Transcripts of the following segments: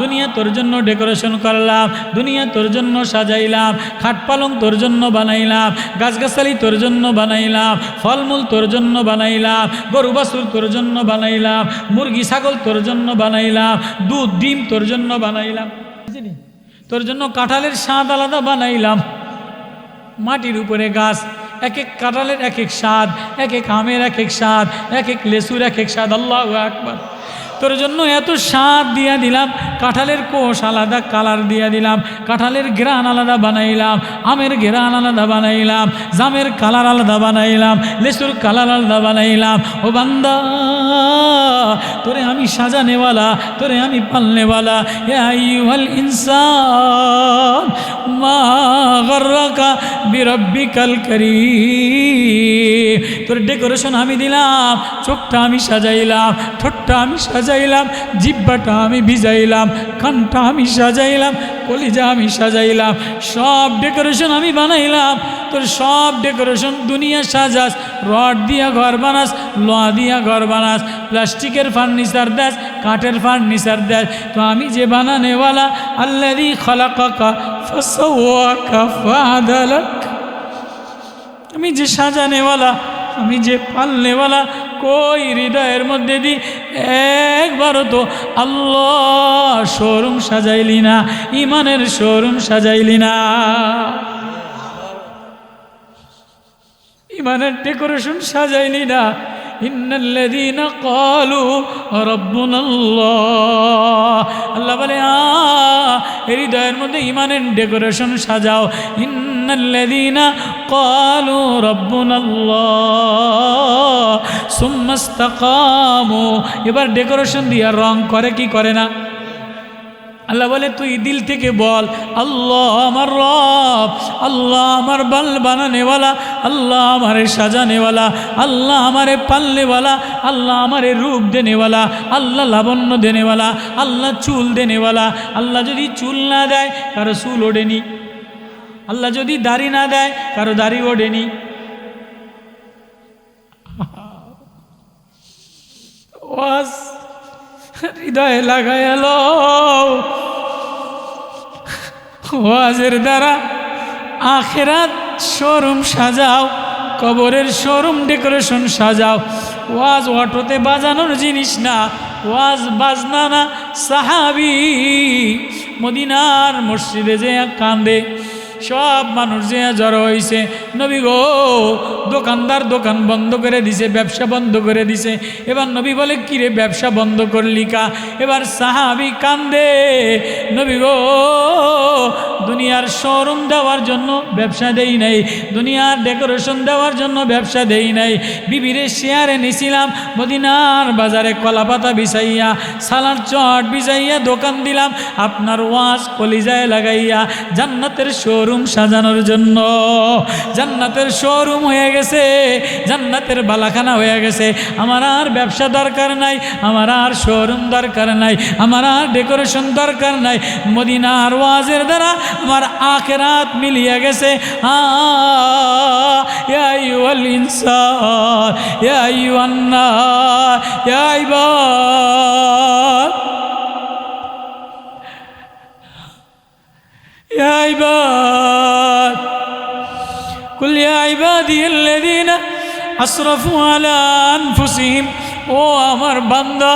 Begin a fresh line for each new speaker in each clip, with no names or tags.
দুনিয়া তোর জন্য ডেকোরেশন করলাম, দুনিয়া তোর জন্য সাজাইলাম, খাট পালং তোর জন্য বানাইলাম, গাছগাছালি তোর জন্য বানাইলাম, ফলমূল তোর জন্য বানাইলাম, গরু বাছুর তোর জন্য বানাইলাম, মুরগি, ছাগল তোর জন্য বানাইলাম, দুধ, ডিম তোর জন্য বানাইলাম? তোর জন্য কাঁঠালের স্বাদ আলাদা বানাইলাম। মাটির উপরে গাছ, এক এক কাঁঠালের এক এক স্বাদ, এক এক আমের এক এক স্বাদ, এক এক লেসুর এক এক স্বাদ। আল্লাহ একবার তোর জন্য এত স্বাদ দিয়া দিলাম, কাঁঠালের কোষ আলাদা, কালার দিয়া দিলাম, কাঁঠালের গ্রান আলাদা বানাইলাম, আমের গ্রান আলাদা বানাইলাম, জামের কালার আলাদা বানাইলাম, লেসুর কালার আলাদা বানাইলাম। ও বান্দা, তোরে আমি সাজানেওয়ালা, তোরে আমি পালনেওয়ালা, এ আইয়ুহাল ইনসান, মা গর্রাকা বিরব্বিকাল করিম। তোর ডেকোরেশন আমি দিলাম চোখটা আমি সাজাইলাম, ঠোঁটটা আমি সাজাইলাম, জিব্বাটা আমি ভিজাইলাম, কানটা আমি সাজাইলাম, কলিজা আমি সাজাইলাম, সব ডেকোরেশন আমি বানাইলাম। তোর সব ডেকোরেশন দুনিয়া সাজাস, রড দিয়া ঘর বানাস লোয়া দিয়া ঘর বানাস, প্লাস্টিকের ফার্নিচার দেস, কাঠের ফার্নিচার দেস। তো আমি যে বানানেওয়ালা আল্লাদি ফাদালাক আমি যে সাজানেওয়ালা, আমি যে পালনেওয়ালা কই হৃদয়ের মধ্যে দি একবারও তো আল্লাহ শোরুম সাজাইলি না ইমানের শোরুম সাজাইলি না। ইমানের ডেকোরেশন সাজাইলি না। ইন্নাল্লাযীনা ক্বালু রাব্বুনাল্লাহ। আল্লাহ বলে আ হৃদয়ের মধ্যে ইমানের ডেকোরেশন সাজাও। ইন্নাল্লাযীনা ক্বালু রাব্বুনাল্লাহ সুম্মা ইসতাকামু। এবার ডেকোরেশন দিয়ে রং করে, কি করে না? আল্লাহ বলে, তুই দিল থেকে বল, আল্লাহ আমার রব, আল্লাহ আমার বাল বানানেওয়ালা, আল্লাহ আমারে সাজানেওয়ালা, আল্লাহ আমারে পালনেওয়ালা, আল্লাহ আমারে রূপ দেনেওয়ালা, আল্লাহ লাবণ্য দেনেওয়ালা, আল্লাহ চুল দেনেওয়ালা, আল্লাহ যদি চুল না দেয়, কারও চুল ওডেনি আল্লাহ যদি দাড়ি না দেয়, কারও দাড়ি ওডেনি ওয়াজ হৃদয়ে লাগাই এলো। ওয়াজের দ্বারা আখেরাত শোরুম সাজাও, কবরের শোরুম ডেকোরেশন সাজাও। ওয়াজ অটোতে বাজানোর জিনিস না, ওয়াজ বাজনা না। সাহাবি মদিনার মসজিদে যে কান্দে। সব মানুষ যে জড়ো হয়েছে নবী গো, দোকানদার দোকান বন্ধ করে দিছে, ব্যবসা বন্ধ করে দিছে। এবার নবী বলে, কিরে, ব্যবসা বন্ধ করলি কা? এবার সাহাবি কান্দে। নবী গো দুনিয়ার শোরুম দেওয়ার জন্য ব্যবসা দেই নাই, দুনিয়ার ডেকোরেশন দেওয়ার জন্য ব্যবসা দেই নাই। বিবিরে শেয়ারে নিছিলাম, মদিনার বাজারে কলা পাতা বিছাইয়া, সালার চট বিছাইয়া দোকান দিলাম, আপনার ওয়াজ কলিজায় লাগাইয়া জান্নাতের শোরুম সাজানোর জন্য। জান্নাতের শোরুম হয়ে গেছে, জান্নাতের বালাখানা হয়ে গেছে। আমার আর ব্যবসা দরকার নাই, আমার আর শোরুম দরকার নাই, আমার আর ডেকোরেশন দরকার নাই। মদিনার ওয়াজের দ্বারা আমার আখেরাত মিলিয়ে গেছে আ ইয়া আইয়ুহাল ইনসান ইয়া আইয়ুহান নাস ইয়া ইবাদ يا عباد قل يا عبادي الذين أسرفوا على أنفسهم ও আমার বান্দা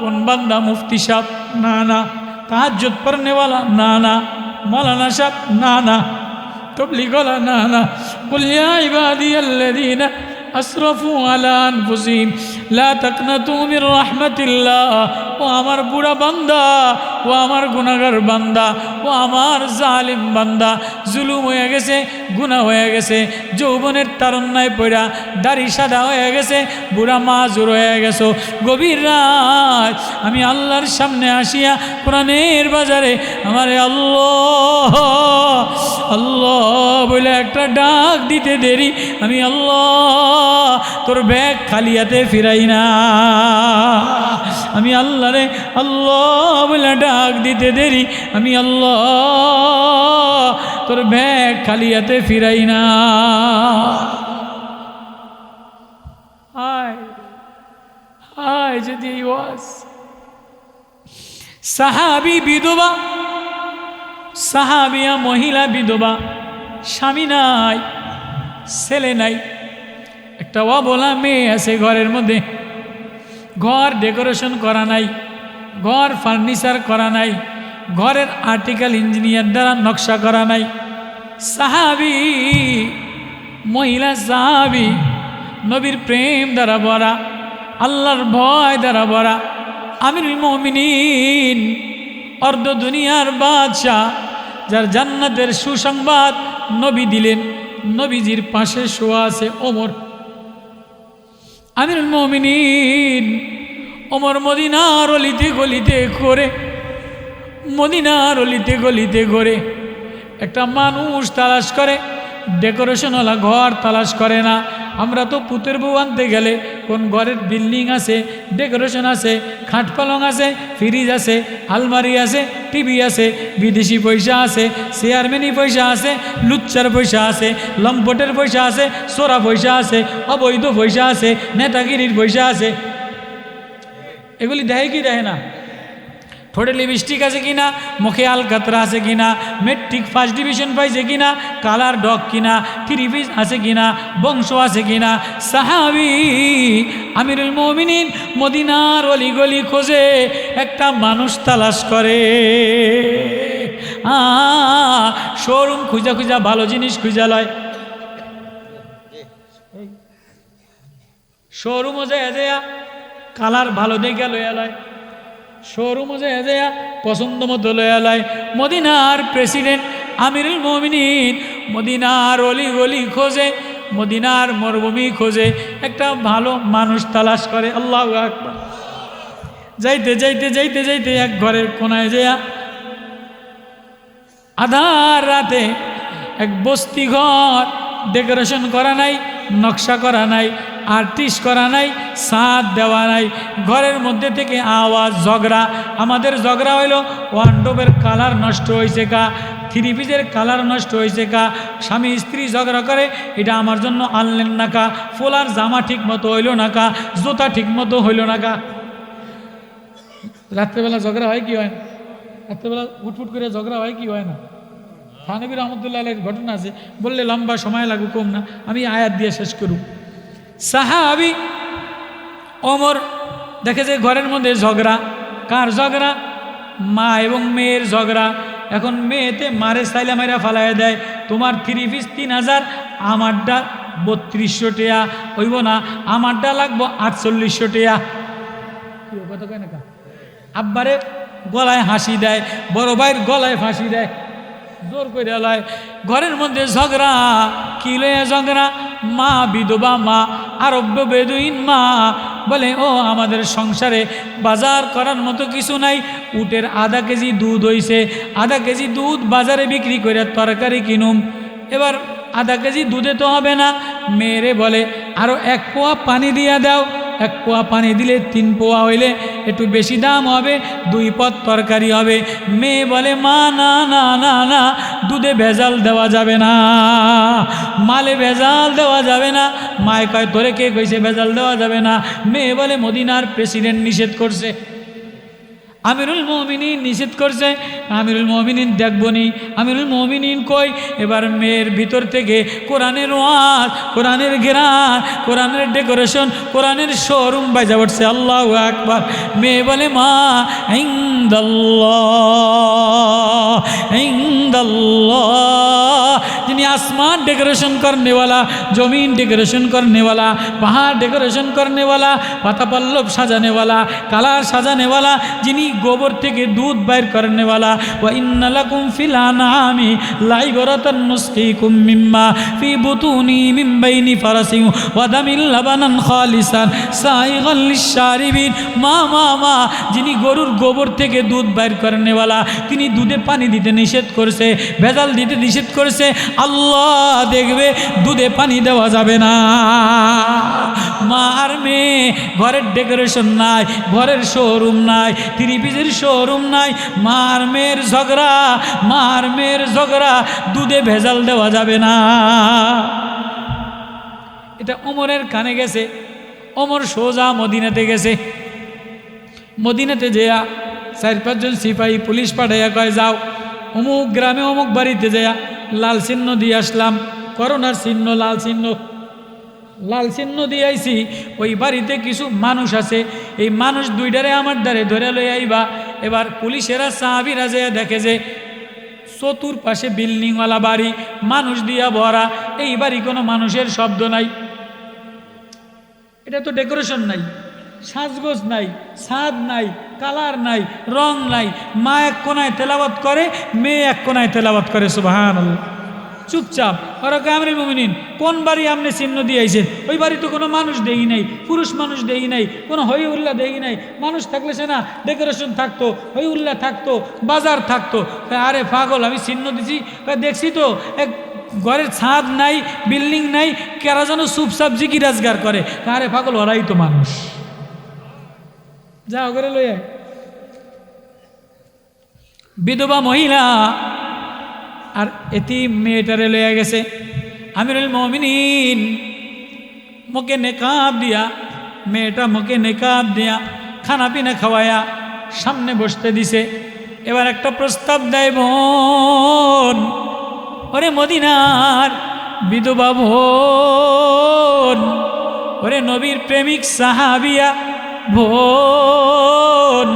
কোন বান্দা মুফতি সাহ না না তাহাজ্জুদ পড়নেওয়ালা না না মৌলানা সাহ না না তবলিগলা না না বলিয়া ইবাদিয়াল্লাযীনা আসরফু আলা আনফুসিহিম, লা তাকনাতু মির রাহমাতিল্লাহ, ও আমার বুড়া বান্দা ও আমার গুনাগার বান্দা, ও আমার জালিম বান্দা, জুলুম হয়ে গেছে গুণা হয়ে গেছে, যৌবনের তারণ্যায় পড়া দাড়ি সাদা হয়ে গেছে, বুড়া মাজুর হয়ে গেছো। গভীর রাত আমি আল্লাহর সামনে আসিয়া কোরআনের বাজারে আমারে আল্লাহ আল্লাহ বলে একটা ডাক দিতে দেরি, আমি আল্লাহ তোর ব্যাগ খালিয়াতে ফিরাই না। আমি আল্লাহ রে আল্লাহ বলে ডাক দিতে দেরি। আমি আল্লাহ, তোর ব্যাগ খালিয়াতে ফিরাই না। হায় হায় যদি সাহাবি বিধবা, সাহাবিয়া মহিলা বিধবা, স্বামী নাই, ছেলে নাই, একটা অবলা মেয়ে আছে ঘরের মধ্যে। ঘর ডেকোরেশন করা নাই। ঘর ফার্নিচার করা নাই, ঘরের আর্টিকেল ইঞ্জিনিয়ার দ্বারা নকশা করা নাই। সাহাবি, মহিলা সাহাবি, নবীর প্রেম দ্বারা ভরা, আল্লাহর ভয় দ্বারা ভরা আমির মমিনিন, অর্ধ দুনিয়ার বাদশাহ, যার জান্নাতের সুসংবাদ নবী দিলেন, নবীজির পাশে শোয়া আছে ওমর। আমির মমিনিন ওমর মদিনার অলিতে গলিতে করে মদিনার অলিতে গলিতে করে একটা মানুষ তালাশ করে, ডেকোরেশনওয়ালা ঘর তালাশ করে না। আমরা তো পুতের বউ আনতে গেলে, কোন ঘরের বিল্ডিং আছে, ডেকোরেশন আছে, খাট পালং আছে, ফ্রিজ আছে, আলমারি আছে, টিভি আছে, বিদেশি পয়সা আছে চেয়ারম্যানি পয়সা আছে, লুচ্চার পয়সা আছে, লম্পটের পয়সা আছে, সোরা পয়সা আছে, অবৈধ পয়সা আছে, নেতাগিরির পয়সা আছে এগুলি দেয় কি দেয় না? ঠোঁটে লিপস্টিক আছে কিনা মুখে আলকাতরা আছে কিনা মেট্রিক ফার্স্ট ডিভিশন পাইছে কিনা কালার ডগ কিনা থ্রি পিস আছে কিনা বংশ আছে কিনা সাহাবি আমিরুল মমিনিন মদিনার অলি গলি খোঁজে একটা মানুষ তালাশ করে। শোরুম খুঁজা খুঁজা ভালো জিনিস খুঁজা লয়। শোরুমও যায়, যেয়া। কালার ভালো দেখে লইয়া লয় শোরুমও যায় যেয়া পছন্দ মতো লইয়া লয় মদিনার প্রেসিডেন্ট আমিরুল মমিনিন মদিনার অলি গলি খোঁজে, মদিনার মরুভূমি খোঁজে। একটা ভালো মানুষ তালাশ করে, আল্লাহ আকবার। যাইতে যাইতে যাইতে যাইতে এক ঘরের কোনায় যেয়া আধার রাতে এক বস্তি ঘর, ডেকোরেশন করা নাই, নকশা করা নাই আর্টিস্ট করা নাই সাদ দেওয়া নাই। ঘরের মধ্যে থেকে আওয়াজ, ঝগড়া। আমাদের ঝগড়া হইল ওয়ান্ডোবের কালার নষ্ট হয়েছে কা থ্রি পিসের কালার নষ্ট হয়েছে কা স্বামী স্ত্রী ঝগড়া করে, এটা আমার জন্য আনলেন না কা ফোলার জামা ঠিক মতো হইল না কা জুতা ঠিক মতো হইল না কা রাত্রেবেলা ঝগড়া হয় কি হয় না? রাত্রেবেলা উঠফুট করে ঝগড়া হয় কি হয় না? থানবী রহমতুল্লাহ ঘটনা আছে। বললে লম্বা সময় লাগুক কম না, আমি আয়াত দিয়ে শেষ করু সাহাবি অমর, দেখে যে ঘরের মধ্যে ঝগড়া। কার ঝগড়া? মা এবং মেয়ের ঝগড়া। এখন মেয়েতে মারে সাইলা মাইরা ফালাই দেয়। তোমার থ্রি পিস তিন হাজার, আমারটা বত্রিশশো টেয়া। হইব না, আমারটা লাগবো আটচল্লিশশো টেয়া। কি কথা কয় না কা? আব্বারে গলায় হাসি দেয়, বড় ভাইয়ের গলায় ফাঁসি দেয়। জোর করে লয়, ঘরের মধ্যে ঝগড়া, কি লয়ে ঝগড়া? মা বিধবা মা, আরব্য বেদুইন মা। বলে, ও, আমাদের সংসারে বাজার করার মতো কিছু নাই। উটের আধা কেজি দুধ হইছে। আধা কেজি দুধ বাজারে বিক্রি করে তরকারি কিনুম। এবার আধা কেজি দুধে তো হবে না। মেয়েরে বলে আরও এক পোয়া পানি দিয়া দাও। এক পোয়া পানি দিলে তিন পোয়া হইলে একটু বেশি দাম হবে, দুই পথ তরকারি হবে। মেয়ে বলে, মা, না না না না, দুধে ভেজাল দেওয়া যাবে না। মালে ভেজাল দেওয়া যাবে না। মায় কয়, তোরে কে কইছে ভেজাল দেওয়া যাবে না? মেয়ে বলে, মদিনার প্রেসিডেন্ট নিষেধ করছে। আমিরুল মমিনিন নিষেধ করছে, আমিরুল মমিনিন দেখব দেখবনি আমিরুল মমিনিন কই? এবার মেয়ের ভিতর থেকে কোরআনের ওয়াজ, কোরআনের ঘেরান, কোরআনের ডেকোরেশন, কোরআনের শোরুম বাজা উঠছে। আল্লাহ আকবার। মেয়ে বলে, মা, ইন্দাল্লাহ ইন্দাল্লাহ। যিনি আসমান डेकोरेशन करने वाला जमीन डेकोरेशन करने वाला पहाड़ डेकोरेशन करने वाला পাতা পল্লব সাজানে वाला কালার সাজানে वाला যিনি গোবর থেকে দুধ বাইর করনে वाला व इन लकुम फिल अनामी लाइबरतन नुस्कीकुम मिम्मा फी बुतूनी मिन बैनि फरसिन व दमिल लबनान खालिसान साइगन लिशारिबिन মা মা মা যিনি গরুর গোবর থেকে দুধ বাইর করনে वाला তিনি দুধে পানি দিতে নিষেধ করছে ভেজাল দিতে নিষেধ করছে আল্লাহ দেখবে, দুধে পানি দেওয়া যাবে না। মা আর মেয়ে, ঘরের ডেকোরেশন নাই, ঘরের শোরুম নাই থ্রি পিসের শোরুম নাই। মার মেয়ের ঝগড়া, মার মেয়ের ঝগড়া, দুধে ভেজাল দেওয়া যাবে না। এটা ওমরের কানে গেছে। ওমর সোজা মদিনাতে গেছে। মদিনাতে যেয়া চার পাঁচজন সিপাহী পুলিশ পাঠাইয়া কয়, যাও, অমুক গ্রামে অমুক বাড়িতে যাইয়া লাল চিহ্ন দিয়ে আসলাম, করোনার চিহ্ন, লাল চিহ্ন। লাল চিহ্ন দিয়ে আইছি, ওই বাড়িতে কিছু মানুষ আছে, এই মানুষ দুইটারে আমার দ্বারে ধরে লই আইবা। এবার পুলিশেরা, সাহাবিরা যে দেখে যে চতুর পাশে বিল্ডিংওয়ালা বাড়ি, মানুষ দিয়া ভরা, এই বাড়ি কোনো মানুষের শব্দ নাই। এটা তো ডেকোরেশন নাই। সাজগোজ নাই ছাদ নাই, কালার নাই, রং নাই। মা এক কোনায় তেলাওয়াত করে, মেয়ে এক কোনায় তেলাওয়াত করে সুবাহান চুপচাপ, ওরা কামরি মুমিনিন, কোন বাড়ি আপনি চিহ্ন দিয়ে আইছেন ওই বাড়ি তো কোনো মানুষ দেই নাই, পুরুষ মানুষ দেই নাই, কোনো হই উল্লা দেই নাই। মানুষ থাকলে সে না ডেকোরেশন থাকতো হই উল্লাহ থাকতো, বাজার থাকতো। আরে পাগল, আমি চিহ্ন দিছি। দেখছি তো, এক ঘরের ছাদ নাই, বিল্ডিং নাই, কেরা যেন চুপচাপ জিকি রাজগার করে। আরে পাগল, ওরাই তো মানুষ। যা করে লই আয়। বিধবা মহিলা, আর এটি মেয়েটারে লইয়া গেছে আমিরুল মমিনিন মুখে নেকাব দিয়া, মেয়েটা মুখে নেকাব দিয়া খানা পিনা খাওয়ায়া সামনে বসতে দিছে এবার একটা প্রস্তাব দেয় বোন, ওরে মদিনার বিধবা বোন, ওরে নবীর প্রেমিক সাহাবিয়া বোন,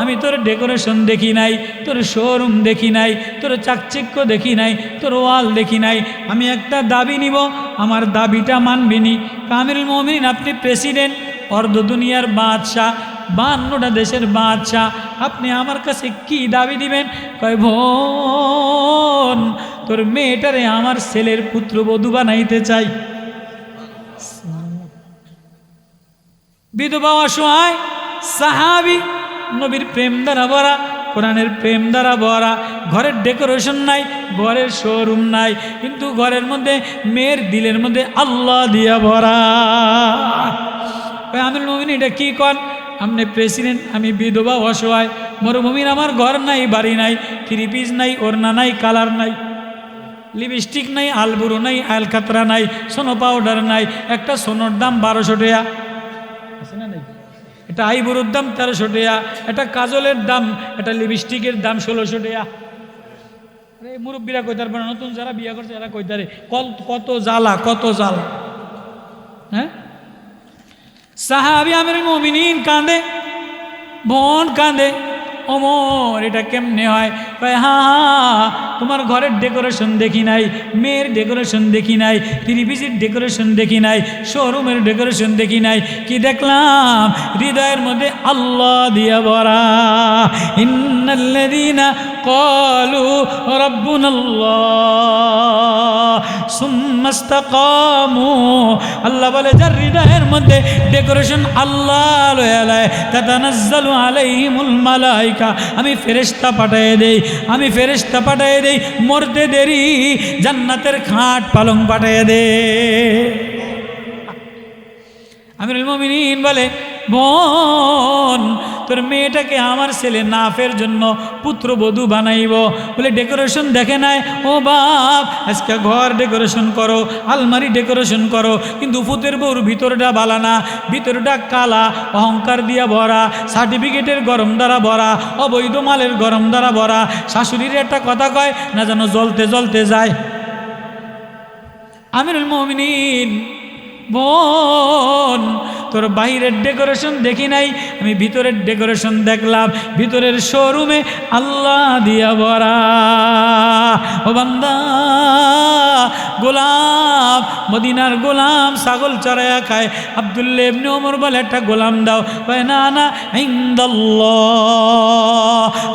আমি তোর ডেকোরেশন দেখি নাই, তোর শোরুম দেখি নাই, তোর চাকচিক্য দেখি নাই, তোর ওয়াল দেখি নাই। আমি একটা দাবি নিব, আমার দাবিটা মানবিনি কামিরুল মমিন আপনি প্রেসিডেন্ট অর্ধ দুনিয়ার বাদশাহ, বান্নটা দেশের বাদশাহ। আপনি আমার কাছে কি দাবি দিবেন? কয় ভোন তোর মেয়েটারে আমার ছেলের পুত্র পুত্রবধূ বানাইতে চাই। বিধবা অসহায়, সাহাবি, নবীর প্রেম দ্বারা ভরা, কোরআনের প্রেম দ্বারা ভরা, ঘরের ডেকোরেশন নাই, ঘরের শোরুম নাই, কিন্তু ঘরের মধ্যে মেয়ের দিলের মধ্যে আল্লাহ দিয়া ভরা। আমির মমিন এটা কি কর আপনি প্রেসিডেন্ট, আমি বিধবা অসহায়, মরুভূমির আমার ঘর নাই, বাড়ি নাই, থ্রি পিস নাই, ওড়না নাই, কালার নাই, লিপস্টিক নাই, আলবুরো নাই, আলকাতরা নাই, সোনো পাউডার নাই, একটা সোনোর দাম বারোশো টাকা। এটা আইবুরুর দাম তেরোশো টাকা, এটা কাজলের দাম, এটা লিপস্টিকের দাম ষোলোশো টাকা। আরে মুরব্বীরা কইতার পারে, নতুন যারা বিয়ে করছে এরা কইতারে কত জ্বালা কত জ্বালা। হ্যাঁ? সাহাবি আমির মমিনিন কাঁদে বোন কাঁদে অমর, এটা কেমনে হয়? কয়, হা তোমার ঘরের ডেকোরেশন দেখি নাই, মেয়ের ডেকোরেশন দেখি নাই টিভিসির ডেকোরেশন দেখি নাই, শোরুমের ডেকোরেশন দেখি নাই, কি দেখলাম? হৃদয়ের মধ্যে আল্লাহ দিয়া ভরা। ইন্নাল্লাযীনা ক্বালু রাব্বুনাল্লাহ সুম্মা ইসতাকামু আল্লাহ বলে, যার হৃদয়ের মধ্যে ডেকোরেশন আল্লাহ লয়ালায় তাতানাজ্জালু আলাইহিমুল মালাইকা, আমি ফেরেশতা পাঠিয়ে দেই আমি ফেরেস্তা পাঠাই দেই, মরতে দেরি, জান্নাতের খাট পালং পাঠিয়ে দে। আমি মমিন বলে, বোন তোর মেয়েটাকে আমার ছেলে নাফের জন্য পুত্রবধূ বানাইব। বলে ডেকোরেশন দেখে নাই? ও বাপ, আজকে ঘর ডেকোরেশন করো, আলমারি ডেকোরেশন করো, কিন্তু ফুতের বউর ভিতরটা বালানা ভিতরটা কালা, অহংকার দিয়া ভরা সার্টিফিকেটের গরম দ্বারা ভরা, অবৈধ মালের গরম দ্বারা ভরা। শাশুড়ির একটা কথা কয়, না যেন জ্বলতে জ্বলতে যায়। আমিরুল মমিনিন, বোন তোর বাইরের ডেকোরেশন দেখি নাই। আমি ভিতরের ডেকোরেশন দেখলাম। ভিতরের শোরুমে আল্লাহ দিয়া ভরা। ও বান্দা, গোলাম, মদিনার গোলাম ছাগল চড়াইয়া খায়। আবদুল্লে এমনি বলে, একটা গোলাম দাও। কয়, না না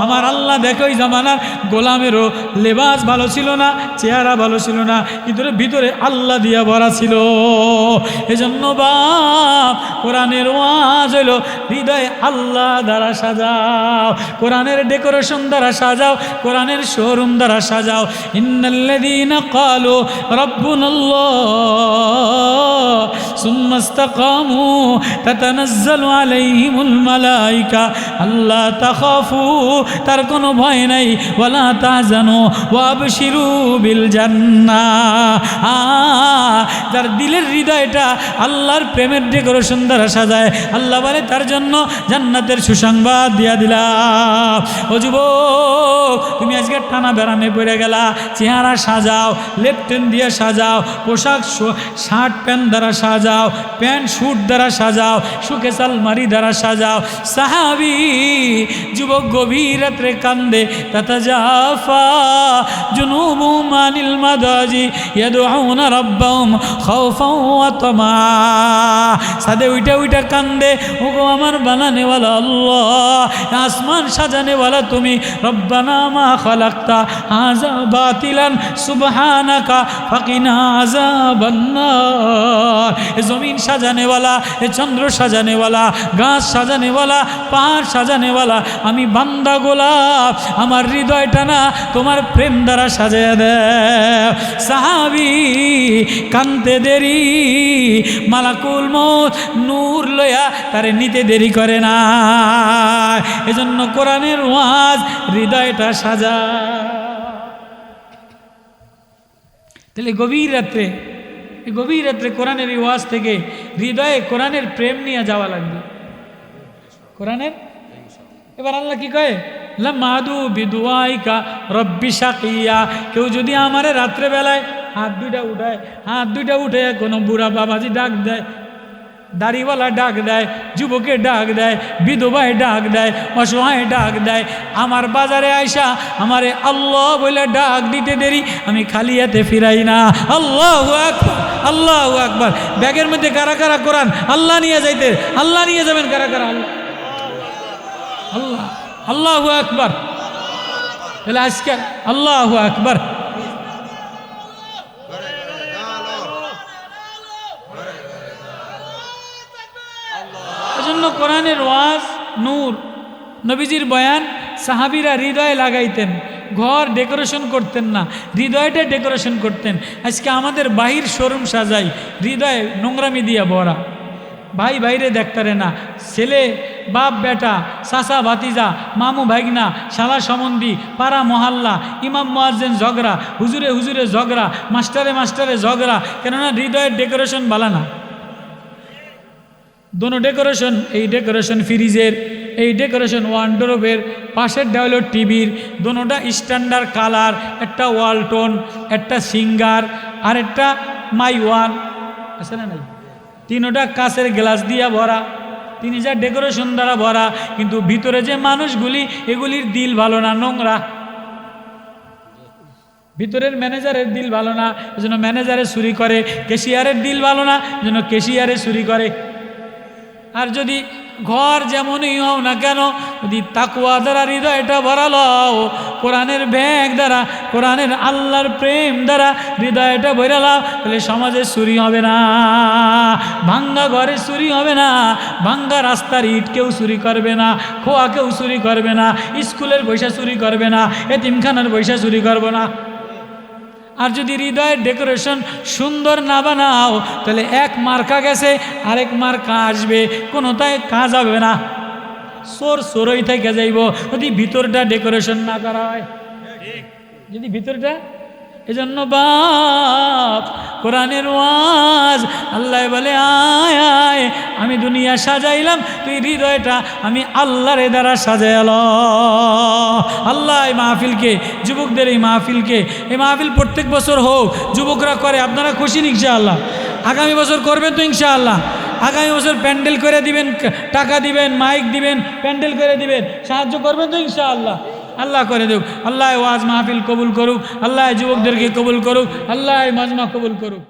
আমার আল্লাহ দেখো ওই জামানার গোলামেরও লেবাস ভালো ছিল না, চেহারা ভালো ছিল না। কিন্তু ভিতরে আল্লাহ দিয়া ভরা ছিল। এজন্য বাপ কোরআনের ওয়াজ হইল, হৃদয়ে আল্লাহ দ্বারা সাজাও, কোরআনের ডেকোরেশন দ্বারা সাজাও, কোরআনের শোরুম দ্বারা সাজাও। ইন্নাল্লাযীনা ক্বালু, রাব্বুনাল্লাহ, সুম্মা ইসতাকামু, তাতানাজ্জালু আলাইহিমুল মালাইকা। আল্লা তাখাফু, তার কোনো ভয় নাই, ওয়ালা তা জানো ওয়াবশিরু বিল জান্না যার দিলের হৃদয়টা আল্লাহর প্রেমের ডেকোরেশন দ্বারা সাজায়। আল্লাহ বলে, তার জন্য জান্নাতের সুসংবাদ দিয়া দিলাম। ও যুবক, তুমি আজকে টানা বেড়ামে পড়ে গেলা। চেহারা সাজাও লেপটেন দিয়ে সাজাও, পোশাক শার্ট প্যান্ট দ্বারা সাজাও, প্যান্ট স্যুট দ্বারা সাজাও সুখে সালমারি দ্বারা সাজাও। সাহাবি, যুবক গভীর রাত্রে কান্দে, তাতা জাফা জুনুবু মানিল মাদাজি ইয়াদউনা রাব্বাহুম খাওফাও ওয়া তামা। সাদে উইটা উইটা কান্দে, ওগো আমার বানানেওয়ালা আল্লাহ, আসমান সাজানেওয়ালা তুমি, রব্বানা মা খালাক্তা হাজা বাতিলান, সুবহানাকা ফাকিনা আযাবান্নার। এ জমিন সাজানেওয়ালা এ চন্দ্র সাজানেওয়ালা গাছ সাজানেওয়ালা পাহাড় সাজানেওয়ালা আমি বান্দা গোলাপ, আমার হৃদয়টা না তোমার প্রেম দ্বারা সাজিয়ে দেয় সাহাবি, কান্তে দেরি, মালাকুল মত নূর লয়া তারে নিতে দেরি করে না। এজন্য কোরআনের ওয়াজ হৃদয়টা সাজা। তাহলে গভীর রাত্রে গভীর রাত্রে কোরআনের ওয়াজ থেকে হৃদয়ে কোরআনের প্রেম নিয়ে যাওয়া লাগবে। কোরআনের? এবার আল্লাহ কি কয়? মাদু বিদুয়াইকা রব্বি সাকিয়া কেউ যদি আমারে রাত্রে বেলায় হাত দুইটা উঠায়, হাত দুইটা উঠে কোনো বুড়া বাবাজি ডাক দেয় দাড়িওয়ালা ডাক দেয়, যুবকে ডাক দেয়, বিধবায় ডাক দেয়, অসহায় ডাক দেয়। আমার বাজারে আইসা আমারে আল্লাহ বলে ডাক দিতে দেরি, আমি খালি হাতে ফিরাই না। আল্লাহ আল্লাহ আকবার। ব্যাগের মধ্যে কারা কারা কোরআন? আল্লাহ নিয়ে যাইতে, আল্লাহ নিয়ে যাবেন কারা কারা? আল্লাহ আল্লাহ আল্লাহ আকবার। তাহলে আজকে আল্লাহ আকবার এজন্য কোরআনের ওয়াজ নূর নবীজির বয়ান, সাহাবিরা হৃদয়ে লাগাইতেন, ঘর ডেকোরেশন করতেন না, হৃদয়টা ডেকোরেশন করতেন। আজকে আমাদের বাহির শোরুম সাজাই, হৃদয় নোংরামি দিয়া ভরা। ভাই ভাইরে দেখতারে না, ছেলে, বাপ, বেটা, চাচা, ভাতিজা, মামু ভাইগনা শালা সম্বন্ধী, পাড়া, মহল্লা, ইমাম, মোয়াজ্জেন, ঝগড়া, হুজুরে হুজুরে ঝগড়া, মাস্টারে মাস্টারে ঝগড়া, কেননা হৃদয়ের ডেকোরেশন বালা না। দোনো ডেকোরেশন, এই ডেকোরেশন ফ্রিজের এই ডেকোরেশন ওয়ান্ড্রোবের পাশের হলো টিভির, দোনোটা স্ট্যান্ডার্ড কালার একটা ওয়ালটন, একটা সিঙ্গার আর একটা মাই ওয়ান। আছে না নাই? তিনোটা কাঁচের গ্লাস দিয়া ভরা, তিনি যা ডেকোরেশন দ্বারা ভরা, কিন্তু ভিতরে যে মানুষগুলি, এগুলির দিল ভালো না, নোংরা। ভিতরের ম্যানেজারের দিল ভালো না এজন্য ম্যানেজারে চুরি করে কেশিয়ারের দিল ভালো না এজন্য কেশিয়ারে চুরি করে। আর যদি ঘর যেমনই হও না কেন, যদি তাকুয়া দ্বারা হৃদয়টা ভরালো কোরআনের ব্যাগ দ্বারা, কোরআনের আল্লাহর প্রেম দ্বারা হৃদয়টা ভরালাও তাহলে সমাজে চুরি হবে না, ভাঙ্গা ঘরে চুরি হবে না, ভাঙ্গা রাস্তার ইট কেউ চুরি করবে না, খোয়া কেউ চুরি করবে না, স্কুলের পয়সা চুরি করবে না এ এতিমখানার পয়সা চুরি করবে না। আর যদি হৃদয়ের ডেকোরেশন সুন্দর না বানাও তাহলে এক মার্কা গেছে আরেক মার্কা আসবে কোনোটাই কাজ হবে না। সোর সোরই থেকে যাইব যদি ভিতরটা ডেকোরেশন না করা হয়। যদি ভিতরটা এজন্য বাপ, কোরআনের ওয়াজ, আল্লাহ বলে, আয় আয়, আমি দুনিয়া সাজাইলাম, তুই হৃদয়টা আমি আল্লাহর দ্বারা সাজাইল আল্লাহ এই মাহফিলকে, যুবকদের এই মাহফিলকে, এই মাহফিল প্রত্যেক বছর হোক, যুবকরা করে, আপনারা খুশি ইনশাআল্লাহ? আগামী বছর করবেন তো ইনশাআল্লাহ? আগামী বছর প্যান্ডেল করে দিবেন, টাকা দিবেন, মাইক দিবেন, প্যান্ডেল করে দিবেন, সাহায্য করবেন তো ইনশাআল্লাহ? আল্লাহ করে দেব। আল্লাহ ওয়াজ মাহফিল কবুল করুক। আল্লাহ যুবকদেরকে কবুল করুক। আল্লাহ মাজমা কবুল করুক।